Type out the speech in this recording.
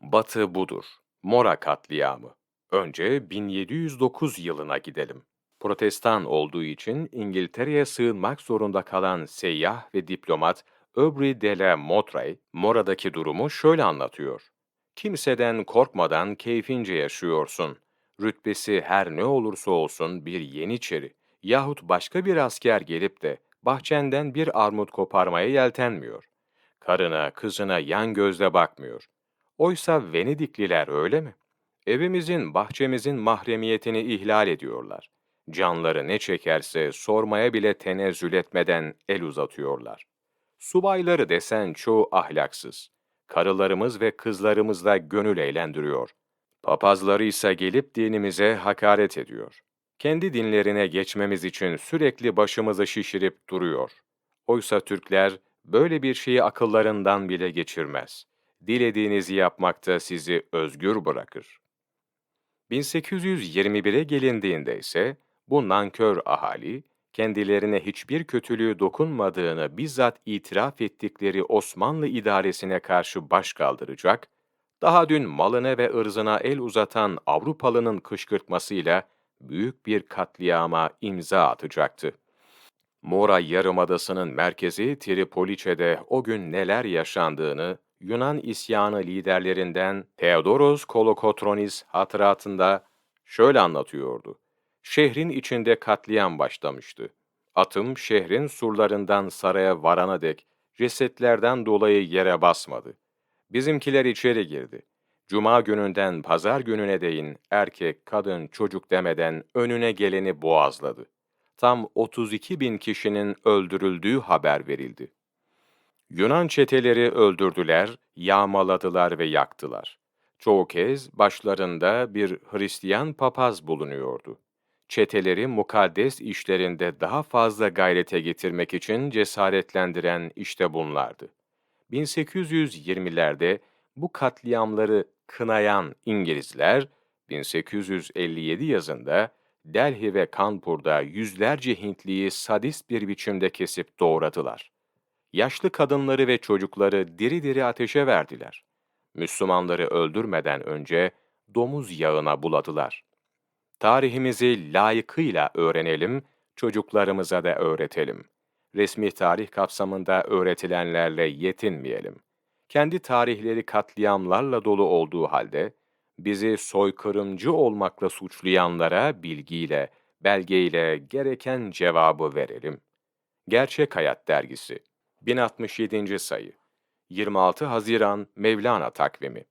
Batı budur. Mora katliamı. Önce 1709 yılına gidelim. Protestan olduğu için İngiltere'ye sığınmak zorunda kalan seyyah ve diplomat Aubry de la Mottray, Mora'daki durumu şöyle anlatıyor. Kimseden korkmadan keyfince yaşıyorsun. Rütbesi her ne olursa olsun bir yeniçeri yahut başka bir asker gelip de bahçenden bir armut koparmaya yeltenmiyor. Karına, kızına yan gözle bakmıyor. Oysa Venedikliler öyle mi? Evimizin, bahçemizin mahremiyetini ihlal ediyorlar. Canları ne çekerse sormaya bile tenezzül etmeden el uzatıyorlar. Subayları desen çoğu ahlaksız. Karılarımız ve kızlarımızla gönül eğlendiriyor. Papazları ise gelip dinimize hakaret ediyor. Kendi dinlerine geçmemiz için sürekli başımızı şişirip duruyor. Oysa Türkler böyle bir şeyi akıllarından bile geçirmez. Dilediğinizi yapmakta sizi özgür bırakır. 1821'e gelindiğinde ise bu nankör ahali, kendilerine hiçbir kötülüğü dokunmadığını bizzat itiraf ettikleri Osmanlı idaresine karşı baş kaldıracak, daha dün malına ve ırzına el uzatan Avrupalının kışkırtmasıyla büyük bir katliama imza atacaktı. Mora Yarımadası'nın merkezi Tripoliçe'de o gün neler yaşandığını Yunan isyanı liderlerinden Theodoros Kolokotronis hatıratında şöyle anlatıyordu. Şehrin içinde katliam başlamıştı. Atım şehrin surlarından saraya varana dek cesetlerden dolayı yere basmadı. Bizimkiler içeri girdi. Cuma gününden pazar gününe değin erkek, kadın, çocuk demeden önüne geleni boğazladı. Tam 32 bin kişinin öldürüldüğü haber verildi. Yunan çeteleri öldürdüler, yağmaladılar ve yaktılar. Çoğu kez başlarında bir Hristiyan papaz bulunuyordu. Çeteleri mukaddes işlerinde daha fazla gayrete getirmek için cesaretlendiren işte bunlardı. 1820'lerde bu katliamları kınayan İngilizler, 1857 yazında Delhi ve Kanpur'da yüzlerce Hintliyi sadist bir biçimde kesip doğradılar. Yaşlı kadınları ve çocukları diri diri ateşe verdiler. Müslümanları öldürmeden önce domuz yağına buladılar. Tarihimizi layıkıyla öğrenelim, çocuklarımıza da öğretelim. Resmi tarih kapsamında öğretilenlerle yetinmeyelim. Kendi tarihleri katliamlarla dolu olduğu halde, bizi soykırımcı olmakla suçlayanlara bilgiyle, belgeyle gereken cevabı verelim. Gerçek Hayat Dergisi 1067. sayı 26 Haziran Mevlana takvimi